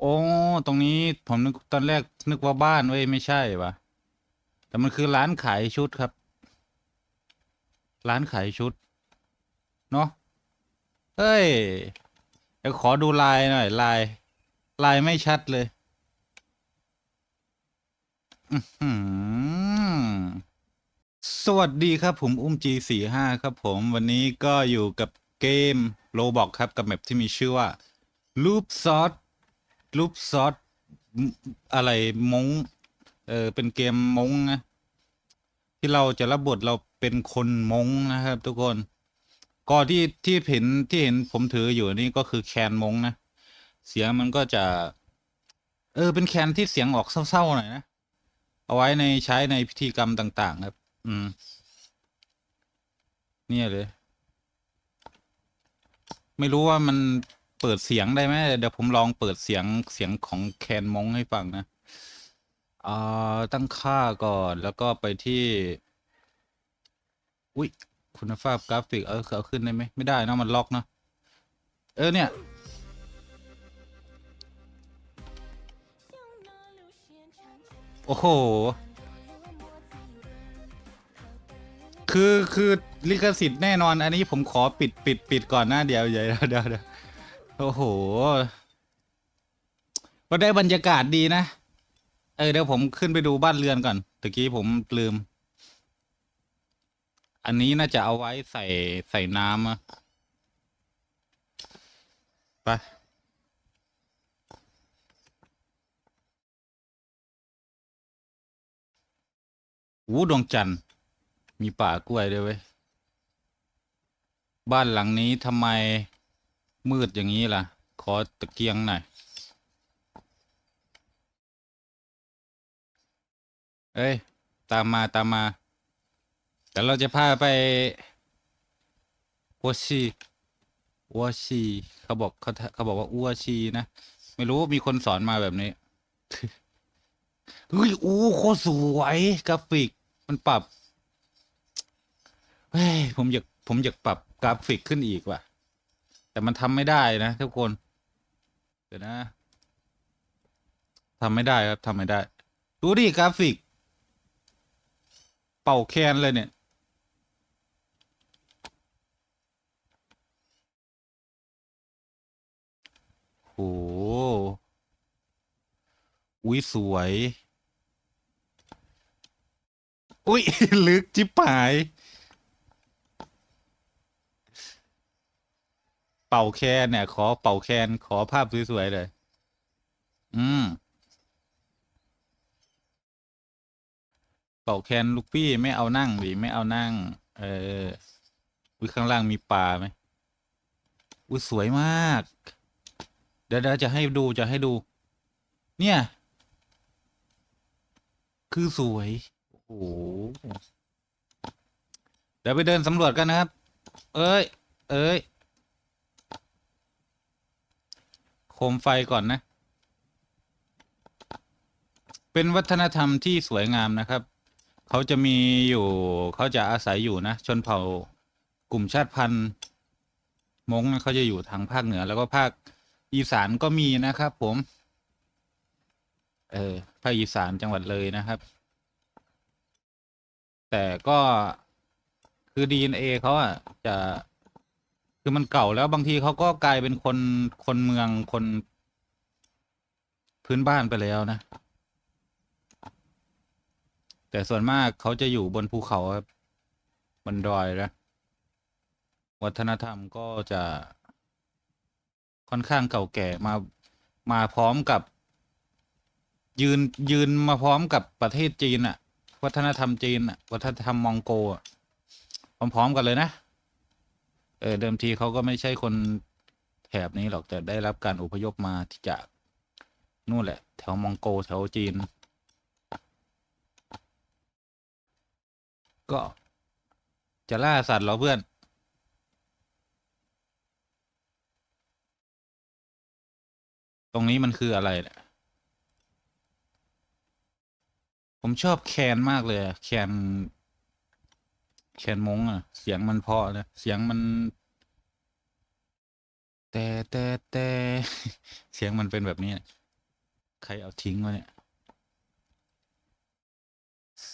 โอ้ ตรงนี้ผมนึกตอนแรกนึกว่าบ้านเว้ยไม่ใช่ปะแต่มันคือร้านขายชุดครับ ร้านขายชุด เนาะเฮ้ยเดี๋ยวขอดูลายหน่อยลาย ลายไม่ชัดเลยสวัสดีครับผมอุ้ม G45 ครับผมวันนี้ก็อยู่กับเกมโ o บอกครับกับแมปที่มีชื่อว่า Loop s o t Loop s o t อะไรมงเออเป็นเกมมงนะที่เราจะรับบทเราเป็นคนมงนะครับ ทุกคน ก็ที่ที่เห็นที่เห็นผมถืออยู่นี่ก็คือแคนมงนะเสียงมันก็จะ เออ เป็นแคนที่เสียงออกเศร้าๆหน่อยนะเอาไว้ในใช้ในพิธีกรรมต่าง ๆ ครับ อืม เนี่ยเลย ไม่รู้ว่ามัน เปิดเสียงได้ไหมเดี๋ยวผมลองเปิดเสียงเสียงของแคนมงให้ฟังนะอ่าตั้งค่าก่อนแล้วก็ไปที่ อุ้ยคุณภาพกราฟิก เออเอาขึ้นได้ไหมไม่ได้นะมันล็อกเนะเออเนี่ยโอ้โหคือคือลิขสิทธิ์แน่นอน อันนี้ผมขอปิดปิดปิดก่อนน้าเดียวเดี๋ยวเดี๋ยวเดี๋ยว โอ้โห ก็ได้บรรยากาศดีนะ เออเดี๋ยวผมขึ้นไปดูบ้านเรือนก่อนตะกี้ผมลืม อันนี้น่าจะเอาไว้ใส่ใส่น้ำอะไปวูดวงจันทร์ มีป่ากล้วยด้วยเว้ย บ้านหลังนี้ทำไม มืดอย่างนี้ล่ะ ขอตะเกียงหน่อย เอ้ย ตามมาตามมา แต่เราจะพาไปวัวชีวัวชีเขาบอกเขาเขาบอกว่าอัวชีนะ ไม่รู้มีคนสอนมาแบบนี้เฮ้ยอู้โคตรสวยกราฟิก มันปรับเฮ้ยผมอยากผมอยากปรับกราฟิกขึ้นอีกว่ะ แต่มันทำไม่ได้นะทุกคน เดี๋ยวนะทำไม่ได้ครับทำไม่ได้ ดูดิกราฟิก เป่าแคนเลยเนี่ย โห อุ้ยสวย อุ้ยลึกจิบหาย เป่าแคนเนี่ย ขอเป่าแคนขอภาพสวยๆเลย อืม เป่าแคนลูกพี่ไม่เอานั่งดิไม่เอานั่ง เอออุ้ยข้างล่างมีปลาไหมอุ้ยสวยมากเดี๋ยวเดี๋ยวจะให้ดูจะให้ดู เนี่ย คือสวย โอ้โห เดี๋ยวไปเดินสำรวจกันนะครับ เอ้ย เอ้ย โคมไฟก่อนนะ เป็นวัฒนธรรมที่สวยงามนะครับ เขาจะมีอยู่เขาจะอาศัยอยู่นะ ชนเผ่ากลุ่มชาติพันธุ์มงเขาจะอยู่ทางภาคเหนือ แล้วก็ภาคอีสานก็มีนะครับผม เออภาคอีสานจังหวัดเลยนะครับ แต่ก็คือ DNA เขาอะจะ คือมันเก่าแล้วบางทีเขาก็กลายเป็นคนคนเมืองคน พื้นบ้านไปแล้วนะ แต่ส่วนมากเขาจะอยู่บนภูเขาครับบนดอยนะวัฒนธรรมก็จะค่อนข้างเก่าแก่มามาพร้อมกับ ยืนยืนมาพร้อมกับประเทศจีนอะวัฒนธรรมจีนอะวัฒนธรรมมองโกอะพร้อมๆกันเลยนะ เออเดิมทีเขาก็ไม่ใช่คนแถบนี้หรอกแต่ได้รับการอพยพมาที่จากนู่นแหละ แถวมองโกแถวจีน ก็จะล่าสัตว์เหรอเพื่อน ตรงนี้มันคืออะไรเนี่ยผมชอบแคนมากเลย แคน แคนมงอะ เสียงมันเพาะนะเสียงมัน แต่แต่แต่เสียงมันเป็นแบบนี้ใครเอาทิ้งวะเนี่ย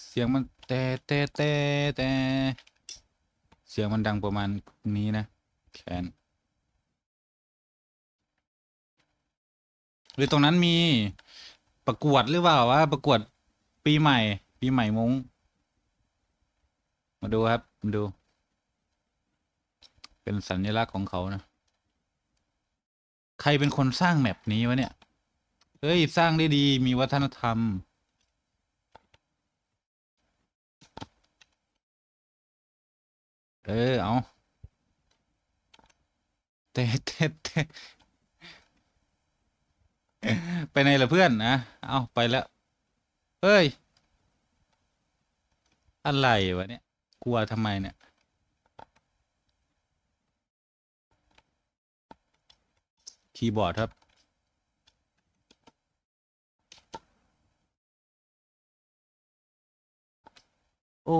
เสียงมันแต่แต่แต่แต่เสียงมันดังประมาณนี้นะแคนหรือตรงนั้นมีประกวดหรือเปล่าวะประกวดปีใหม่ ปีใหม่มง มาดูครับ มาดู เป็นสัญลักษณ์ของเขานะ ใครเป็นคนสร้างแมปนี้วะเนี่ย เฮ้ย สร้างได้ดี มีวัฒนธรรม เออ เอาเตะเตะเตะไปไหนล่ะเพื่อนนะ เอาไปแล้วเฮ้ย อะไรวะเนี่ย ลัวทำไมเนี่ย คีย์บอร์ดครับ โอ้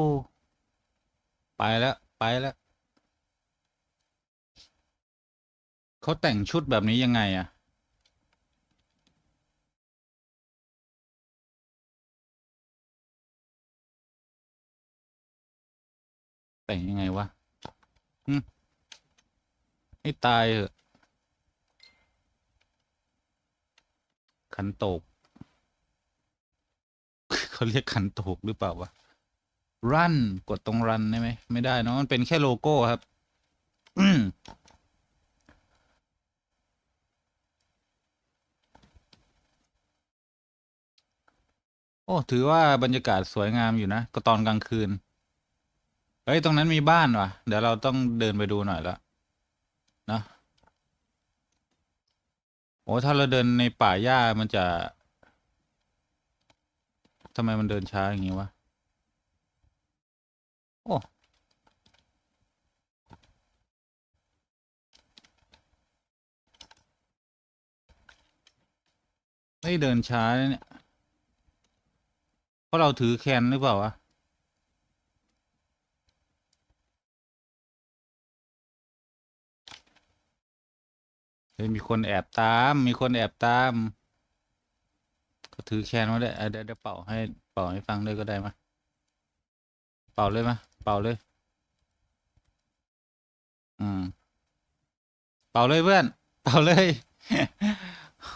ไปแล้ว ไปแล้ว เขาแต่งชุดแบบนี้ยังไงอะ แต่งยังไงวะให้ตายเหอะ ขันโตก เขาเรียกขันโตกหรือเปล่าวะ รัน กดตรงรันได้ไหม ไม่ได้เนะมันเป็นแค่โลโก้ครับอืมโอ้ ถือว่าบรรยากาศสวยงามอยู่นะ ก็ตอนกลางคืน เฮ้ย ตรงนั้นมีบ้านว่ะ เดี๋ยวเราต้องเดินไปดูหน่อยละนะโอ้ถ้าเราเดินในป่าหญ้ามันจะทำไมมันเดินช้าอย่างนี้วะ โอ้ ไม่เดินช้าเนี่ย เพราะเราถือแคนหรือเปล่าวะ เฮ้ยมีคนแอบตาม มีคนแอบตามก็ถือแคนมาได้เดี๋ยวเดี๋ยวเป่าให้เป่าให้ฟังด้วยก็ได้มเป่าเลยมเป่าเลย อืม เป่าเลยเพื่อน เป่าเลย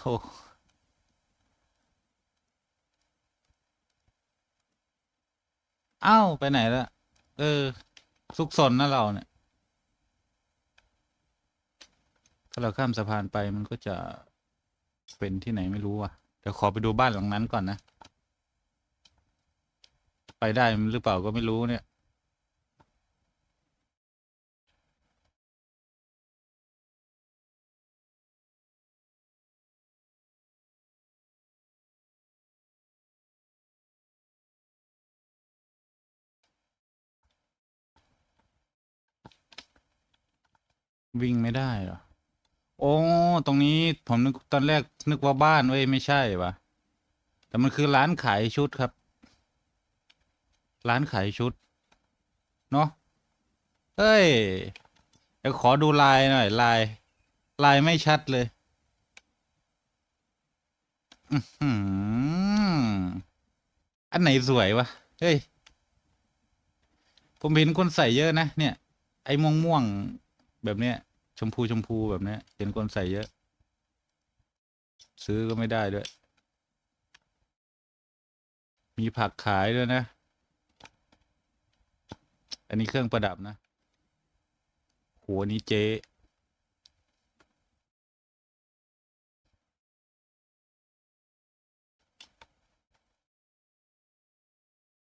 โอ้เอ้าไปไหนละเออซุกซนนะเราเนี่ย ถ้าเราข้ามสะพานไปมันก็จะเป็นที่ไหนไม่รู้อะ เดี๋ยวขอไปดูบ้านหลังนั้นก่อนนะ ไปได้หรือเปล่าก็ไม่รู้เนี่ยวิ่งไม่ได้เหรอ โอ้ ตรงนี้ผมนึกตอนแรกนึกว่าบ้านเว้ยไม่ใช่วะแต่มันคือร้านขายชุดครับ ร้านขายชุด เนาะเฮ้ยเดี๋ยวขอดูลายหน่อยลาย ลายไม่ชัดเลยอื้มอันไหนสวยวะ เฮ้ย ผมเห็นคนใส่เยอะนะ เนี่ย ไอ้ม่วงม่วงๆแบบเนี้ย ชมพูชมพูแบบนี้เห็นคนใส่เยอะ ซื้อก็ไม่ได้ด้วย มีผักขายด้วยนะ อันนี้เครื่องประดับนะโหอันนี้เจ๊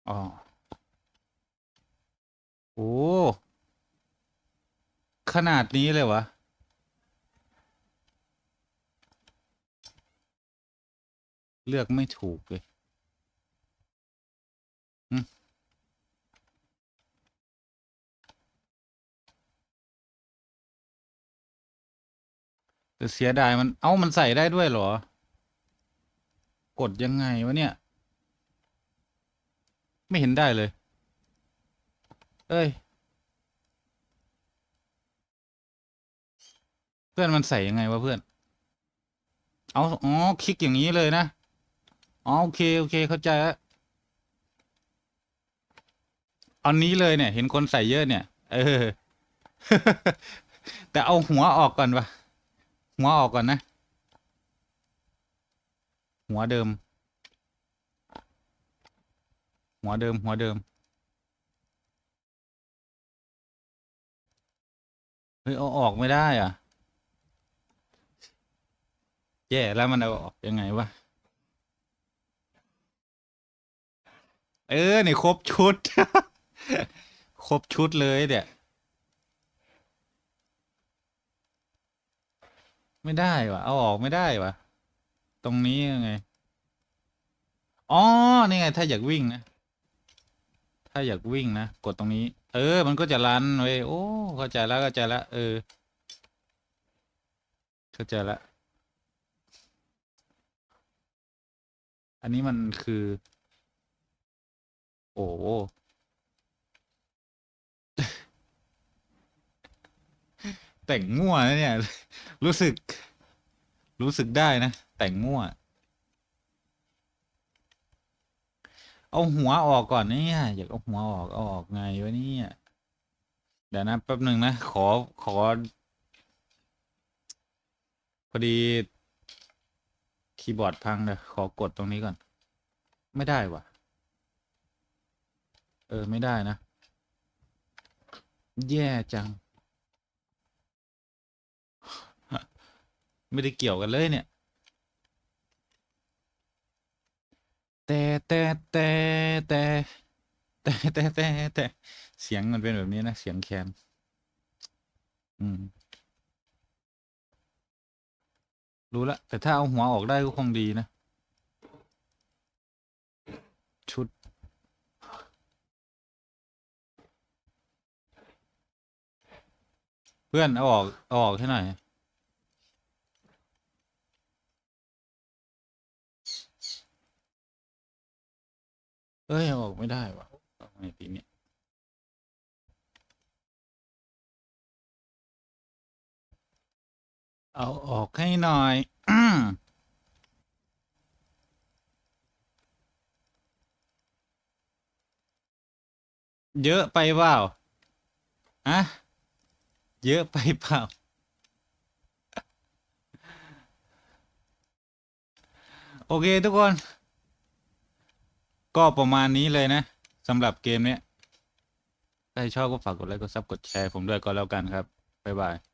อ๋อโอ้ ขนาดนี้เลยวะ เลือกไม่ถูกเลยอืมแต่เสียดายมัน เอ้า มันใส่ได้ด้วยเหรอ กดยังไงวะเนี่ย ไม่เห็นได้เลย เอ้ย พื่อนมันใส่ยังไงวะเพื่อน เอาอ๋อคลิกอย่างนี้เลยนะ อ๋อโอเค โอเคเข้าใจแล้วเอานี้เลยเนี่ย เห็นคนใส่เยอะเนี่ย เออ แต่เอาหัวออกก่อนวะหัวออกก่อนนะ หัวเดิม หัวเดิม หัวเดิมเฮ้ยเอาออกไม่ได้อะ แย่แล้วมันเอาออกยังไงวะ เออนี่ครบชุด ครบชุดเลยเนี่ยไม่ได้วะเอาออกไม่ได้วะตรงนี้ยังไง อ๋อ นี่ไง ถ้าอยากวิ่งนะ ถ้าอยากวิ่งนะ กดตรงนี้ เออ มันก็จะรันเว้ย โอ้ เข้าใจแล้วเข้าใจแล้ว เออ เข้าใจแล้ว อันนี้มันคือ โอ้โหแต่งมั่วนะเนี่ย รู้สึก รู้สึกได้นะ แต่งมั่ว เอาหัวออกก่อนเนี่ยอยากเอาหัวออกเอาออกไงวะเนี่ยเดี๋ยวนะแป๊บหนึ่งนะ ขอขอ พอดี คีย์บอร์ดพังเลยขอกดตรงนี้ก่อน ไม่ได้ว่ะ เออ ไม่ได้นะ แย่จัง ไม่ได้เกี่ยวกันเลยเนี่ย แต่แต่แต่แต่แต่แต่แต่เสียงมันเป็นแบบนี้นะ เสียงแคนอืม รู้ละแต่ถ้าเอาหัวออกได้ก็คงดีนะ ชุด เพื่อน เอาออก เอาออกให้หน่อยเอ้ยเอาออกไม่ได้วะเอาไงทีเนี้ เอาออกให้หน่อย เยอะไปเปล่าอะเยอะไปเปล่า โอเคทุกคน ก็ประมาณนี้เลยนะสำหรับเกมเนี้ย ใครชอบก็ฝากกดไลค์ กดซับ กดแชร์ผมด้วยก็แล้วกันครับ บ๊ายบาย